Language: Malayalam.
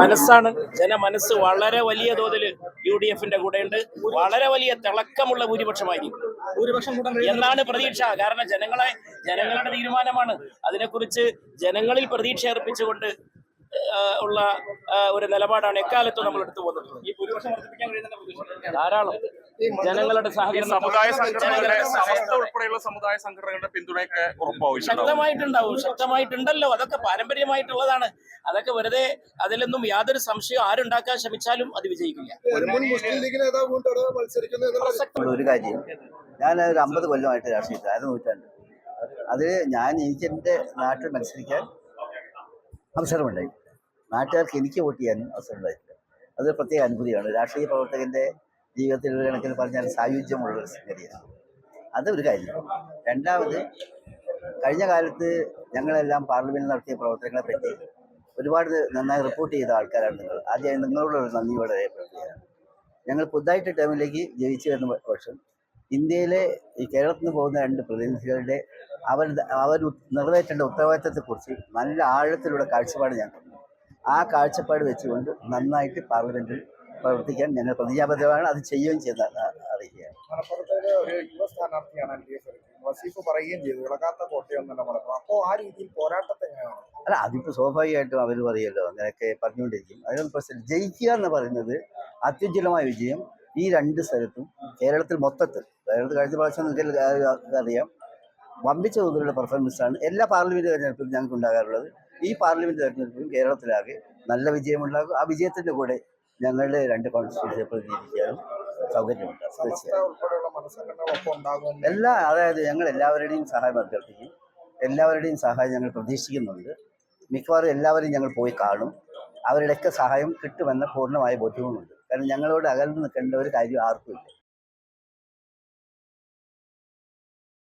മനസ്സാണ്. ജനമനസ്സ് വളരെ വലിയ തോതിൽ യു ഡി എഫിന്റെ കൂടെയുണ്ട്. വളരെ വലിയ തിളക്കമുള്ള ഭൂരിപക്ഷമായിരിക്കും. എന്നാണ് പ്രതീക്ഷ. കാരണം ജനങ്ങളെ ജനങ്ങളുടെ തീരുമാനമാണ്. അതിനെക്കുറിച്ച് ജനങ്ങളിൽ പ്രതീക്ഷ അർപ്പിച്ചുകൊണ്ട് ഉള്ള ഒരു നിലപാടാണ് എക്കാലത്തും നമ്മൾ എടുത്തു പോകുന്നത് ധാരാളം. ജനങ്ങളുടെ സഹകരണം സമുദായ ഉൾപ്പെടെയുള്ള സമുദായ സംഘടനകളുടെ പിന്തുണയൊക്കെ ശക്തമായിട്ടുണ്ടാവും. ശക്തമായിട്ടുണ്ടല്ലോ. അതൊക്കെ പാരമ്പര്യമായിട്ടുള്ളതാണ്. അതൊക്കെ വെറുതെ അതിലൊന്നും യാതൊരു സംശയം ആരുണ്ടാക്കാൻ ശ്രമിച്ചാലും അത് വിജയിക്കില്ല. ഒരു മുൻ മുസ്ലിം ലീഗ് നേതാവ് കൊണ്ട് എന്നുള്ള ഒരു കാര്യം ഞാൻ ഒരു അമ്പത് കൊല്ലമായിട്ട് രാഷ്ട്രീയത്തിൽ അത് നൂറ്റാണ്ട്. അത് ഞാൻ എനിക്ക് എന്റെ നാട്ടിൽ മത്സരിക്കാൻ അവസരമുണ്ടായി. നാട്ടുകാർക്ക് എനിക്ക് വോട്ട് ചെയ്യാനും അവസരമുണ്ടായിട്ടില്ല. അത് പ്രത്യേക അനുഭൂതിയാണ്. രാഷ്ട്രീയ പ്രവർത്തകന്റെ ജീവിതത്തിൽ ഒരു കണക്കിന് പറഞ്ഞാൽ സായുജ്യമുള്ള ഒരു സംഗതിയാണ്. ഒരു കാര്യം. രണ്ടാമത് കഴിഞ്ഞ കാലത്ത് ഞങ്ങളെല്ലാം പാർലമെന്റിൽ നടത്തിയ പ്രവർത്തനങ്ങളെ പറ്റി ഒരുപാട് നന്നായി റിപ്പോർട്ട് ചെയ്ത ആൾക്കാരാണ് നിങ്ങൾ. ആദ്യമായി നിങ്ങളോട് ഒരു വളരെ രേഖപ്പെടുത്തുകയാണ് ഞങ്ങൾ പുതുതായിട്ട് ടേമിലേക്ക് ജയിച്ചു വരുന്ന പക്ഷം ഇന്ത്യയിലെ ഈ കേരളത്തിൽ നിന്ന് പോകുന്ന രണ്ട് പ്രതിനിധികളുടെ അവർ അവർ നിറവേറ്റേണ്ട ഉത്തരവാദിത്തത്തെക്കുറിച്ച് നല്ല ആഴത്തിലുള്ള കാഴ്ചപ്പാട് ഞാൻ ആ കാഴ്ചപ്പാട് വെച്ചുകൊണ്ട് നന്നായിട്ട് പാർലമെന്റിൽ പ്രവർത്തിക്കാൻ ഞങ്ങൾ പ്രതിജ്ഞാബദ്ധമാണ് അത് ചെയ്യുകയും ചെയ്ത അറിയിക്കുകയാണ്. വസീഫ് പറയുകയും ചെയ്തു. ഇളകാത്ത കോട്ടയൊന്നല്ല മലപ്പുറം. അപ്പോൾ ആ രീതിയിൽ പോരാട്ടത്തെ അല്ല അതിപ്പോ സ്വാഭാവികമായിട്ടും അവർ പറയല്ലോ അങ്ങനെയൊക്കെ പറഞ്ഞുകൊണ്ടിരിക്കും. അതിനൊന്നും പ്രശ്നം ജയിക്കുക എന്ന് പറയുന്നത് അത്യുജ്വലമായ വിജയം ഈ രണ്ട് സ്ഥലത്തും കേരളത്തിൽ മൊത്തത്തിൽ. കേരളത്തിൽ കഴിഞ്ഞ പ്രാവശ്യം നിങ്ങൾക്ക് അറിയാം. വമ്പിച്ച തോതിലുള്ള പെർഫോമൻസാണ് എല്ലാ പാർലമെന്റ് തെരഞ്ഞെടുപ്പിലും ഞങ്ങൾക്ക് ഉണ്ടാകാറുള്ളത്. ഈ പാർലമെന്റ് തെരഞ്ഞെടുപ്പിലും കേരളത്തിലാകെ നല്ല വിജയമുണ്ടാകും. ആ വിജയത്തിന്റെ കൂടെ ഞങ്ങളുടെ രണ്ട് കോൺസ്റ്റിറ്റ്യൂൻസിയെ പ്രതിനിധീകരിക്കാനും സൗകര്യമുണ്ട്. തീർച്ചയായും. എല്ലാ അതായത് ഞങ്ങൾ എല്ലാവരുടെയും സഹായം അഭ്യർത്ഥിക്കും. എല്ലാവരുടെയും സഹായം ഞങ്ങൾ പ്രതീക്ഷിക്കുന്നുണ്ട്. മിക്കവാറും എല്ലാവരും ഞങ്ങൾ പോയി കാണും. അവരുടെയൊക്കെ സഹായം കിട്ടുമെന്ന പൂർണമായ ബോധ്യവുമുണ്ട്. കാരണം ഞങ്ങളോട് അകന്ന് നിൽക്കേണ്ട ഒരു കാര്യം ആർക്കുമില്ല